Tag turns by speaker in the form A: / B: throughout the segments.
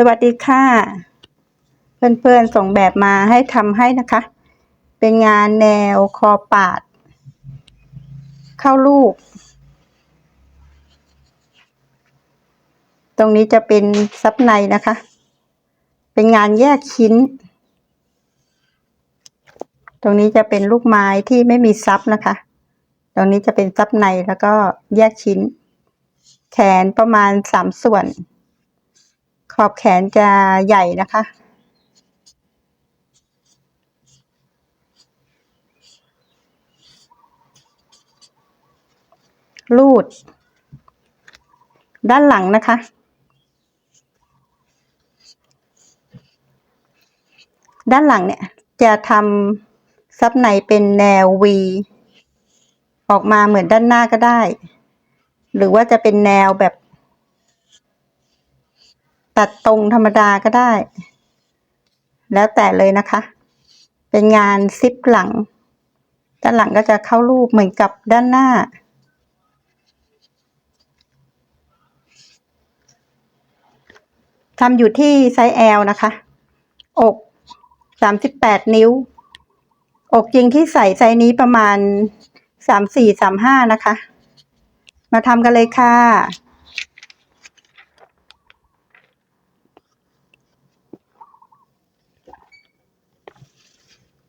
A: สวัสดีค่ะ เพื่อนๆส่งแบบมาให้ทำให้นะคะ เป็นงานแนวคอปาด เข้าลูก ตรงนี้จะเป็นซับในนะคะ เป็นงานแยกชิ้น ตรงนี้จะเป็นลูกไม้ที่ไม่มีซับนะคะ ตรงนี้จะเป็นซับในแล้วก็แยกชิ้น แขนประมาณสามส่วน ขอบแขนจะใหญ่นะคะรูด ด้านหลังนะคะ ด้านหลังเนี่ยจะทำซับในเป็นแนว V ออกมาเหมือนด้านหน้าก็ได้ หรือว่าจะเป็นแนวแบบ ตัดตรงธรรมดาก็ได้ แล้วแต่เลยนะคะ เป็นงานซิปหลัง ด้านหลังก็จะเข้ารูปเหมือนกับด้านหน้า ทำอยู่ที่ไซส์ L นะคะ อกสามสิบแปดนิ้ว อกจริงที่ใส่ไซส์นี้ประมาณสามสี่สามห้านะคะ มาทำกันเลยค่ะ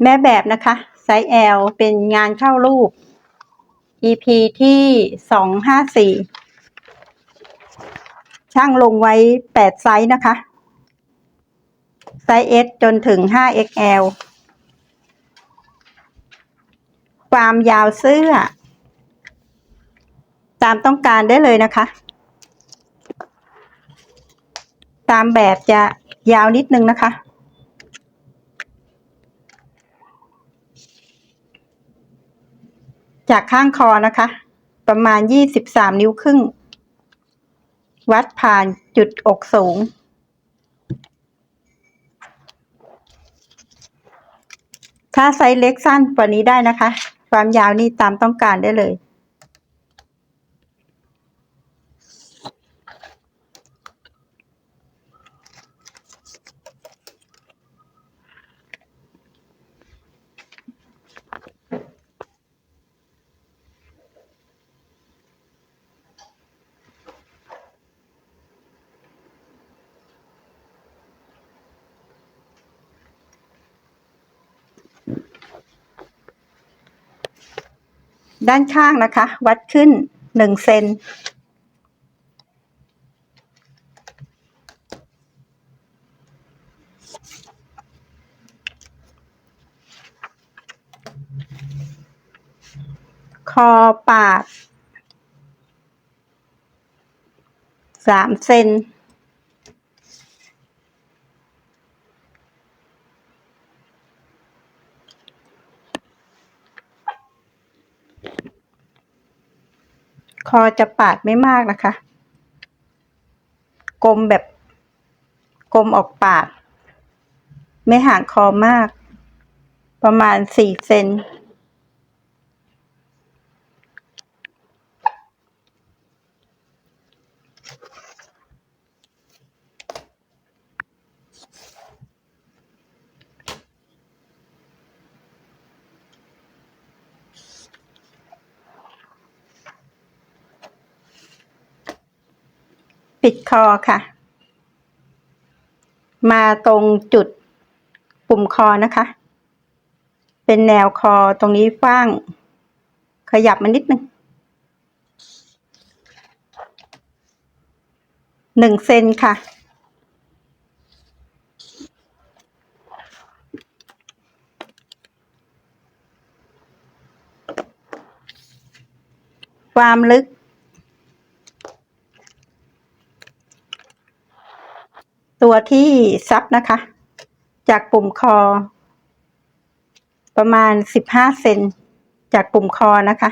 A: แม่แบบนะคะไซส์ L เป็นงานเข้ารูป EP ที่สองห้าสี่ช่างลงไว้แปดไซส์นะคะ ไซส์ S จนถึง 5XL ความยาวเสื้อ ตามต้องการได้เลยนะคะ ตามแบบจะยาวนิดนึงนะคะ จากข้างคอนะคะ ประมาณ23นิ้วครึ่ง วัดผ่านจุดอกสูง ถ้าไซส์เล็กสั้นกว่านี้ได้นะคะ ความยาวนี่ตามต้องการได้เลย ด้านข้างนะคะ วัดขึ้นหนึ่งเซนคอปาดสามเซน คอจะปาดไม่มากนะคะ กลมแบบกลมออกปาดไม่ห่างคอมาก ประมาณสี่เซน ปิดคอค่ะ มาตรงจุดปุ่มคอนะคะ เป็นแนวคอตรงนี้ฟ้าง ขยับมานิดนึงหนึ่งเซนค่ะ ความลึก ตัวที่ซับนะคะ จากปุ่มคอ ประมาณสิบห้าเซนจากปุ่มคอนะคะ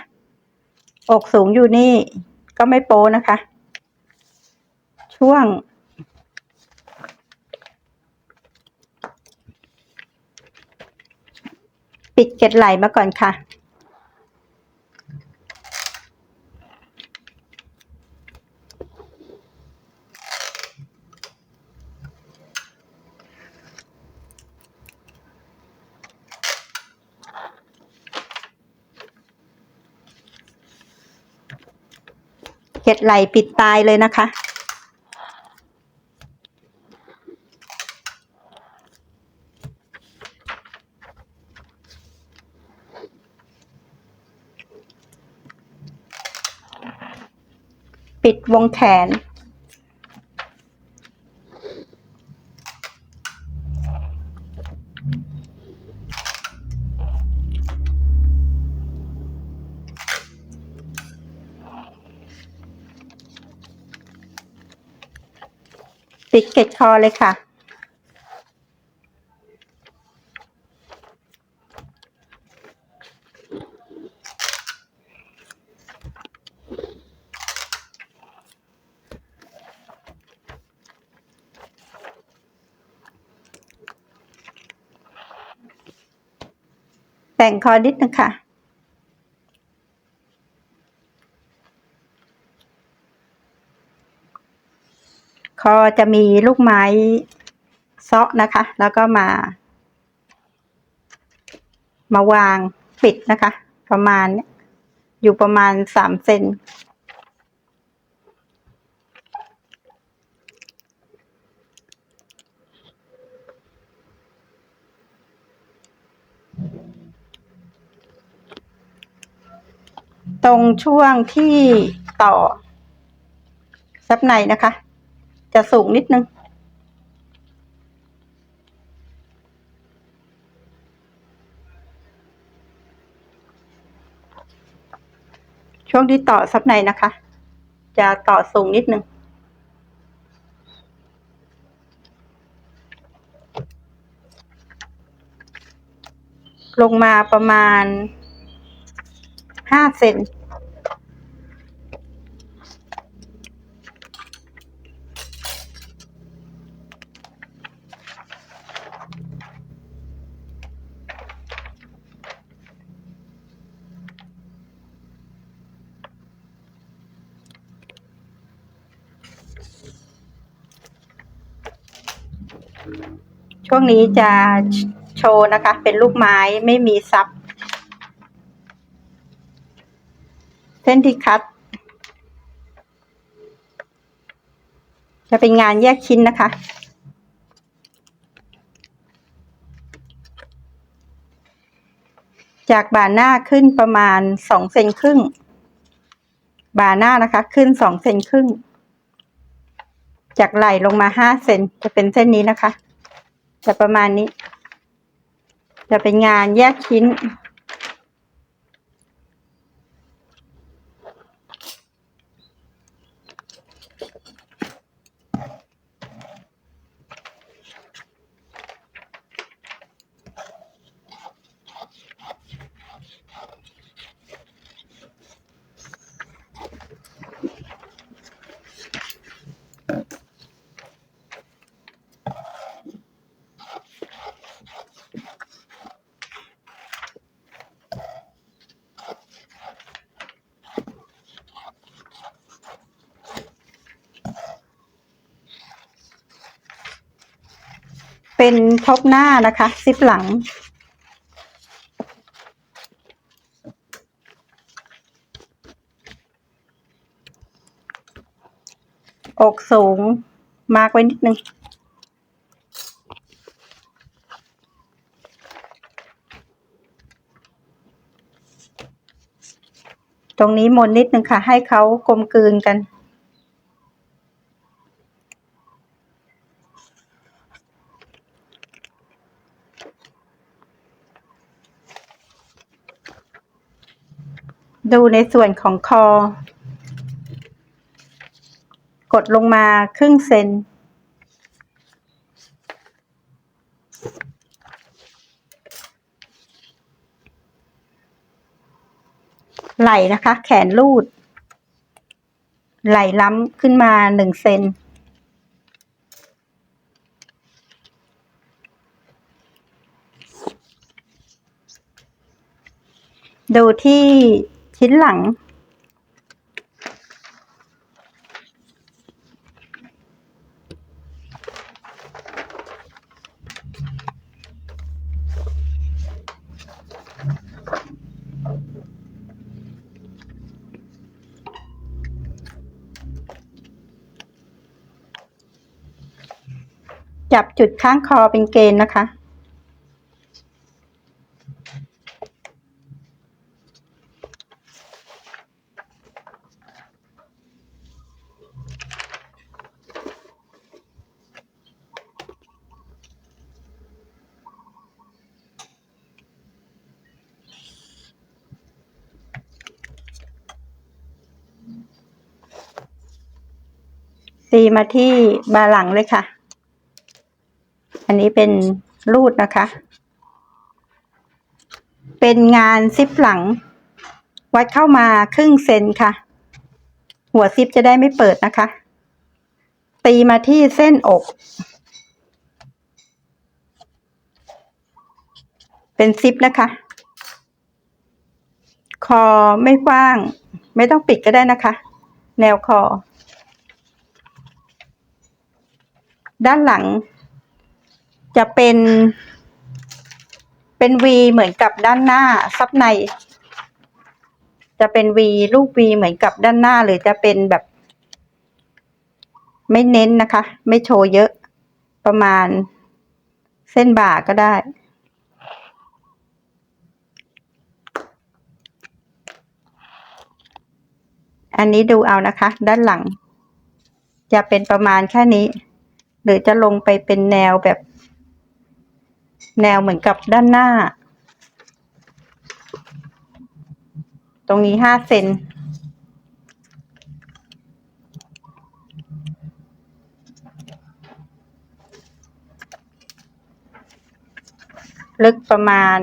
A: อกสูงอยู่นี่ก็ไม่โป้นะคะ ช่วง ปิดเกล็ดไหลมาก่อนค่ะ ไหลปิดตายเลยนะคะ ปิดวงแขน ปิดเกล็ดคอเลยค่ะ แต่งคอนิดนึงค่ะ คอจะมีลูกไม้เซาะนะคะ แล้วก็มา มาวางปิดนะคะ ประมาณอยู่ประมาณสามเซนตรงช่วงที่ต่อซับในนะคะ จะสูงนิดนึง ช่วงที่ต่อซับในนะคะ จะต่อสูงนิดนึงลงมาประมาณห้าเซน ช่ วงนี้จะโชว์นะคะ เป็นลูกไม้ไม่มีซับ เส้นที่คัด จะเป็นงานแยกชิ้นนะคะ จากบ่าหน้าขึ้นประมาณสองเซนครึ่ง บ่าหน้านะคะ ขึ้นสองเซนครึ่ง จากไหล่ลงมาห้าเซนจะเป็นเส้นนี้นะคะ จะประมาณนี้ จะเป็นงานแยกชิ้น เป็นท็อปหน้านะคะซิปหลัง อกสูง มาร์กไว้นิดนึงตรงนี้มนนิดนึงค่ะ ให้เขากลมกลืนกัน ดูในส่วนของคอ กดลงมาครึ่งเซน ไหลนะคะ แขนรูด ไหลล้ำขึ้นมาหนึ่งเซนดูที่ ชิ้นหลัง จับจุดข้างคอเป็นเกณฑ์นะคะ ตีมาที่บาหลังเลยค่ะ อันนี้เป็นรูดนะคะ เป็นงานซิปหลัง วัดเข้ามาครึ่งเซนค่ะ หัวซิปจะได้ไม่เปิดนะคะ ตีมาที่เส้นอก เป็นซิปนะคะ คอไม่กว้าง ไม่ต้องปิดก็ได้นะคะ แนวคอ ด้านหลัง จะเป็น เป็นวีเหมือนกับด้านหน้าซับใน จะเป็นวีรูปวีเหมือนกับด้านหน้าหรือจะเป็นแบบ ไม่เน้นนะคะ ไม่โชว์เยอะประมาณเส้นบ่าก็ได้อันนี้ดูเอานะคะ ด้านหลัง จะเป็นประมาณแค่นี้ หรือจะลงไปเป็นแนวแบบ แนวเหมือนกับด้านหน้า ตรงนี้ห้าเซนลึกประมาณ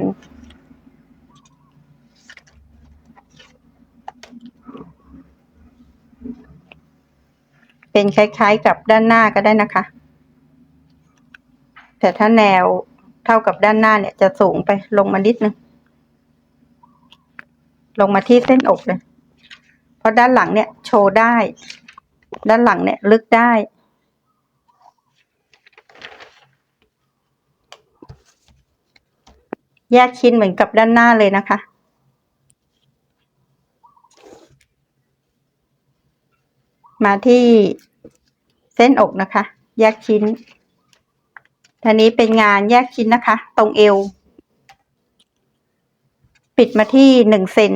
A: เป็นคล้ายๆกับด้านหน้าก็ได้นะคะ แต่ถ้าแนวเท่ากับด้านหน้าเนี่ยจะสูงไปลงมานิดนึง ลงมาที่เส้นอกเลย เพราะด้านหลังเนี่ยโชว์ได้ ด้านหลังเนี่ยลึกได้แยกชิ้นเหมือนกับด้านหน้าเลยนะคะ มาที่เส้นอกนะคะ แยกชิ้น ทีนี้เป็นงานแยกชิ้นนะคะ ตรงเอว ปิดมาที่หนึ่งเซน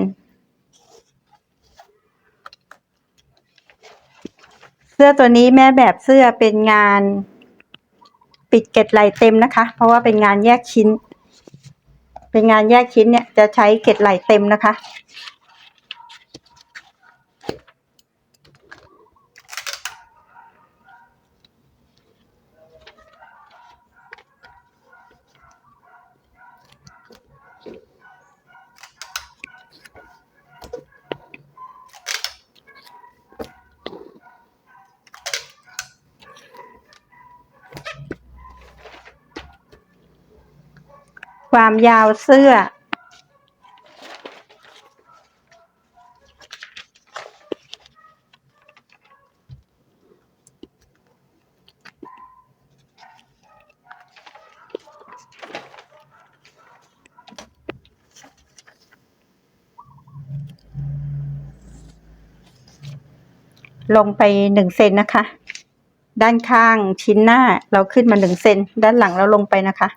A: เสื้อตัวนี้แม่แบบเสื้อเป็นงานปิดเกล็ดไหลเต็มนะคะ เพราะว่าเป็นงานแยกชิ้น เป็นงานแยกชิ้นเนี่ยจะใช้เกล็ดไหลเต็มนะคะ ความยาวเสื้อ ลงไปหนึ่งเซนนะคะ ด้านข้างชิ้นหน้าเราขึ้นมาหนึ่งเซนด้านหลังเราลงไปนะคะ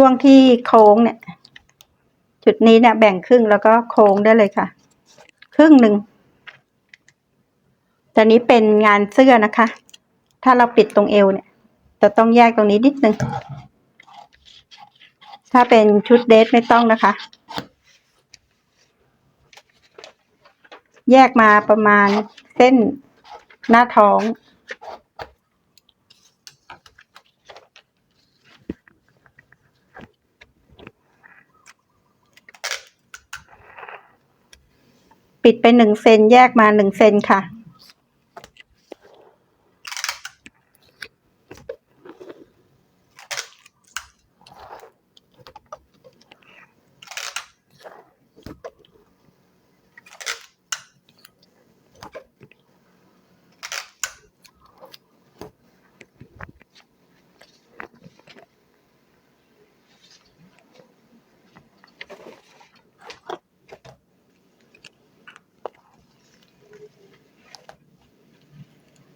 A: ช่วงที่โค้งเนี่ย จุดนี้เนี่ยแบ่งครึ่งแล้วก็โค้งได้เลยค่ะ ครึ่งหนึ่งแต่นี้เป็นงานเสื้อนะคะ ถ้าเราปิดตรงเอวเนี่ยจะต้องแยกตรงนี้นิดนึง ถ้าเป็นชุดเดทไม่ต้องนะคะ แยกมาประมาณเส้นหน้าท้อง ปิดไปหนึ่งเซนแยกมาหนึ่งเซนค่ะ พ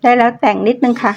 A: ได้แล้วแต่งนิดนึงค่ะ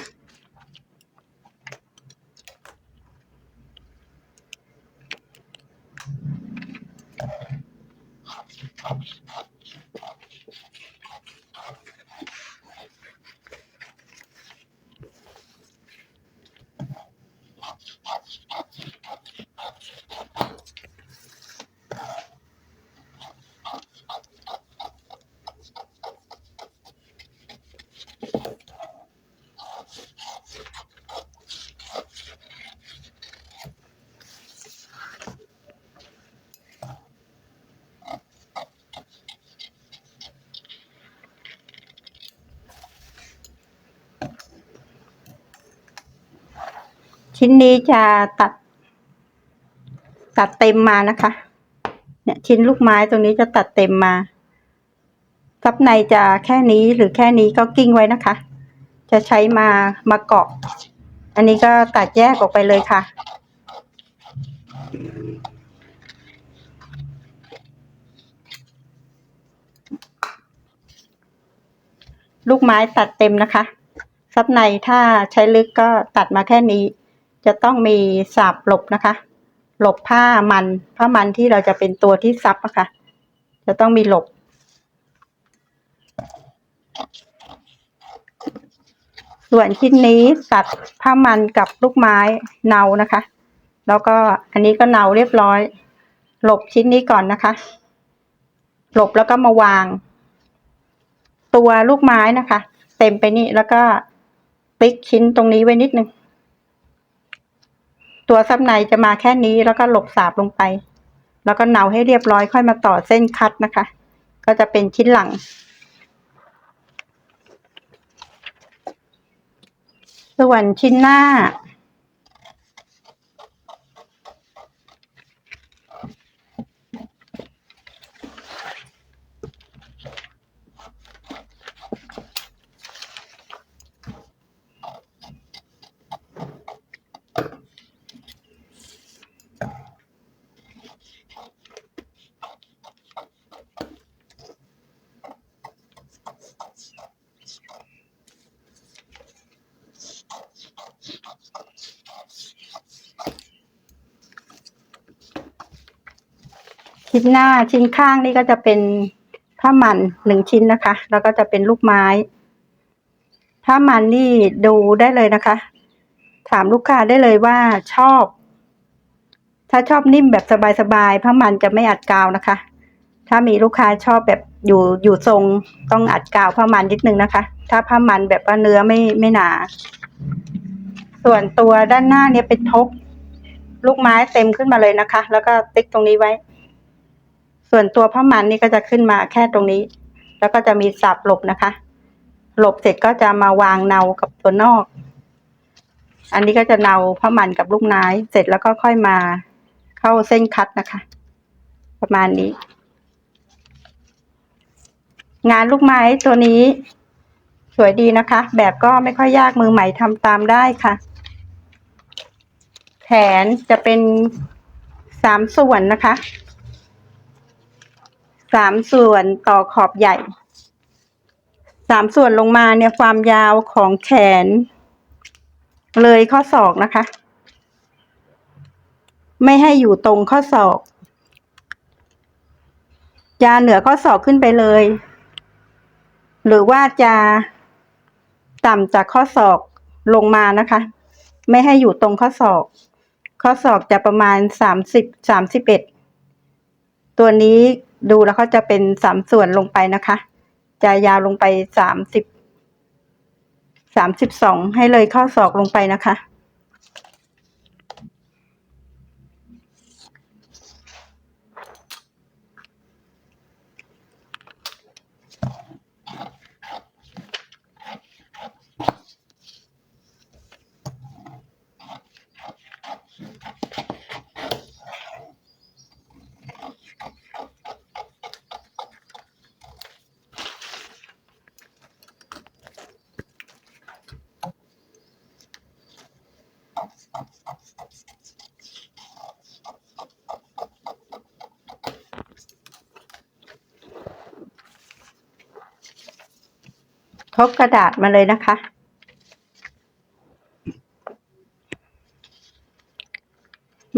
A: ชิ้นนี้จะตัด ตัดเต็มมานะคะ เนี่ยชิ้นลูกไม้ตรงนี้จะตัดเต็มมาซับในจะแค่นี้หรือแค่นี้ก็กิ้งไว้นะคะ จะใช้มามาเกาะ อันนี้ก็ตัดแยกออกไปเลยค่ะ ลูกไม้ตัดเต็มนะคะซับในถ้าใช้ลึกก็ตัดมาแค่นี้ จะต้องมีสาบหลบนะคะ หลบผ้ามัน ผ้ามันที่เราจะเป็นตัวที่ซับอะคะ จะต้องมีหลบ ส่วนชิ้นนี้ตัดผ้ามันกับลูกไม้เนานะคะ แล้วก็อันนี้ก็เนาเรียบร้อย หลบชิ้นนี้ก่อนนะคะ หลบแล้วก็มาวาง ตัวลูกไม้นะคะ เต็มไปนี่แล้วก็ติ๊กชิ้นตรงนี้ไว้นิดนึง ตัวซับในจะมาแค่นี้แล้วก็หลบสาบลงไป แล้วก็เนาให้เรียบร้อยค่อยมาต่อเส้นคัดนะคะ ก็จะเป็นชิ้นหลัง ส่วนชิ้นหน้า ชิ้นหน้าชิ้นข้างนี่ก็จะเป็นผ้ามันหนึ่งชิ้นนะคะ แล้วก็จะเป็นลูกไม้ ผ้ามันนี่ดูได้เลยนะคะ ถามลูกค้าได้เลยว่าชอบ ถ้าชอบนิ่มแบบสบายๆผ้ามันจะไม่อัดกาวนะคะ ถ้ามีลูกค้าชอบแบบอยู่อยู่ทรงต้องอัดกาวผ้ามันนิดนึงนะคะ ถ้าผ้ามันแบบว่าเนื้อไม่ไม่หนา ส่วนตัวด้านหน้าเนี่ยเป็นทบลูกไม้เต็มขึ้นมาเลยนะคะ แล้วก็ติ๊กตรงนี้ไว้ ส่วนตัวผ้ามันนี่ก็จะขึ้นมาแค่ตรงนี้ แล้วก็จะมีสับหลบนะคะ หลบเสร็จก็จะมาวางเนากับตัวนอก อันนี้ก็จะเนาผ้ามันกับลูกไม้เสร็จแล้วก็ค่อยมาเข้าเส้นคัดนะคะ ประมาณนี้ งานลูกไม้ตัวนี้ สวยดีนะคะ แบบก็ไม่ค่อยยากมือใหม่ทำตามได้ค่ะ แขนจะเป็นสามส่วนนะคะ สามส่วนต่อขอบใหญ่สามส่วนลงมาเนี่ยความยาวของแขน เลยข้อศอกนะคะ ไม่ให้อยู่ตรงข้อศอกจะเหนือข้อศอกขึ้นไปเลย หรือว่าจะต่ำจากข้อศอกลงมานะคะ ไม่ให้อยู่ตรงข้อศอก ข้อศอกจะประมาณสามสิบสามสิบเอ็ดตัวนี้ ดูแล้วเขาจะเป็นสามส่วนลงไปนะคะ จะยาวลงไปสามสิบสามสิบสองให้เลยข้อศอกลงไปนะคะ พบกระดาษมาเลยนะคะ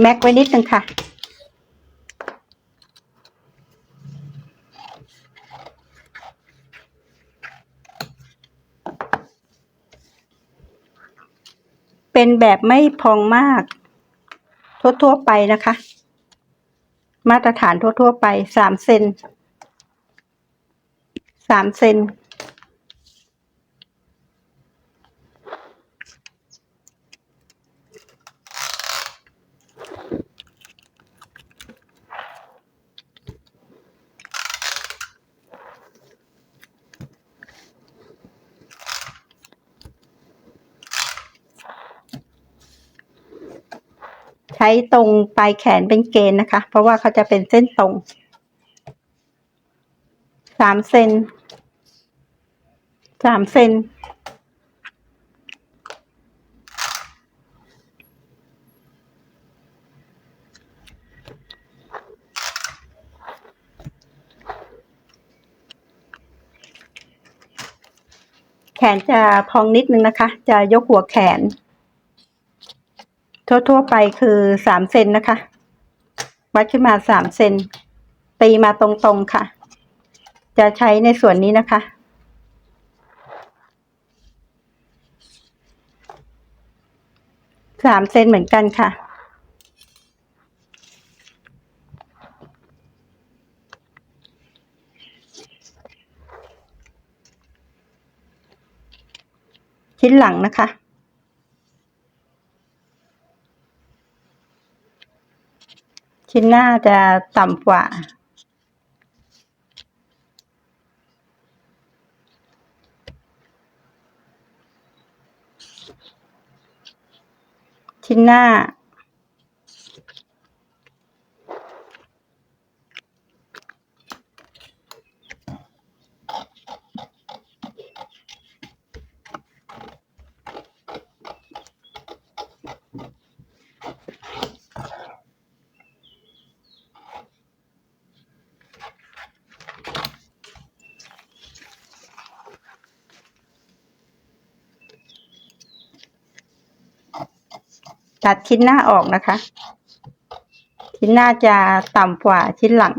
A: แม็กไว้นิดนึงค่ะ เป็นแบบไม่พองมาก ทั่วๆไปนะคะ มาตรฐานทั่วๆไปสามเซนสามเซน ใช้ตรงปลายแขนเป็นเกณฑ์นะคะ เพราะว่าเขาจะเป็นเส้นตรงสามเซนสามเซนแขนจะพองนิดนึงนะคะ จะยกหัวแขน ทั่ว ๆ ไปคือสามเซนนะคะ วัดขึ้นมาสามเซนตีมาตรงๆค่ะ จะใช้ในส่วนนี้นะคะ สามเซนเหมือนกันค่ะชิ้นหลังนะคะ ชิ้นหน้าจะต่ำกว่า ชิ้นหน้า ตัดชิ้นหน้าออกนะคะ ชิ้นหน้าจะต่ำกว่าชิ้นหลัง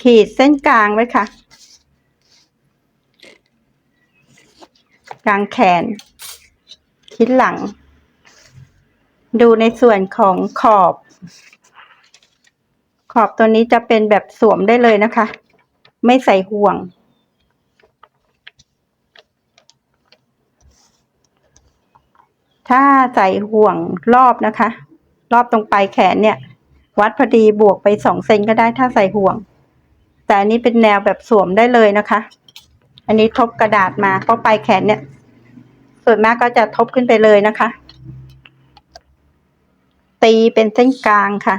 A: ขีดเส้นกลางไว้ค่ะ กลางแขนชิ้นหลัง ดูในส่วนของขอบ ขอบตัวนี้จะเป็นแบบสวมได้เลยนะคะ ไม่ใส่ห่วง ถ้าใส่ห่วงรอบนะคะ รอบตรงปลายแขนเนี่ย วัดพอดีบวกไปสองเซนก็ได้ถ้าใส่ห่วง แต่อันนี้เป็นแนวแบบสวมได้เลยนะคะ อันนี้ทบกระดาษมาเพราะปลายแขนเนี่ย ส่วนมากก็จะทบขึ้นไปเลยนะคะ ตีเป็นเส้นกลางค่ะ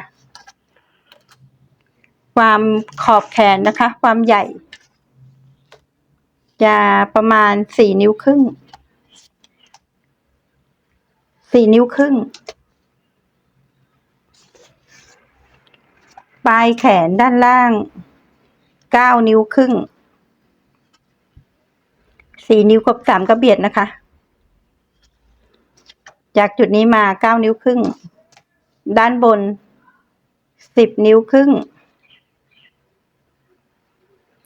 A: ความขอบแขนนะคะ ความใหญ่ จะประมาณสี่นิ้วครึ่งสี่นิ้วครึ่ง ปลายแขนด้านล่างเก้านิ้วครึ่งสี่นิ้วกับสามกระเบียดนะคะ จากจุดนี้มาเก้านิ้วครึ่ง ด้านบนสิบนิ้วครึ่ง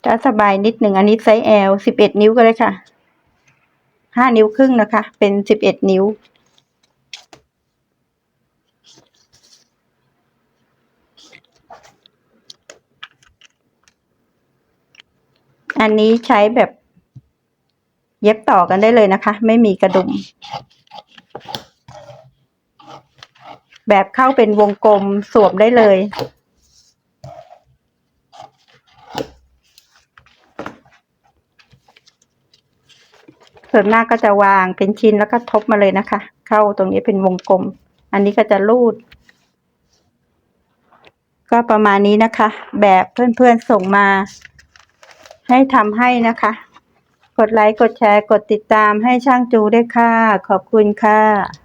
A: ถ้าสบายนิดหนึ่งอันนี้ไซส์ L สิบเอ็ดนิ้วก็ได้ค่ะห้านิ้วครึ่งนะคะ เป็นสิบเอ็ดนิ้ว อันนี้ใช้แบบเย็บต่อกันได้เลยนะคะ ไม่มีกระดุม แบบเข้าเป็นวงกลมสวมได้เลย ส่วนมากก็จะวางเป็นชิ้นแล้วก็ทบมาเลยนะคะ เข้าตรงนี้เป็นวงกลม อันนี้ก็จะรูด ก็ประมาณนี้นะคะ แบบเพื่อนๆส่งมา ให้ทำให้นะคะ กดไลค์ กดแชร์ กดติดตามให้ช่างจูด้วยค่ะ ขอบคุณค่ะ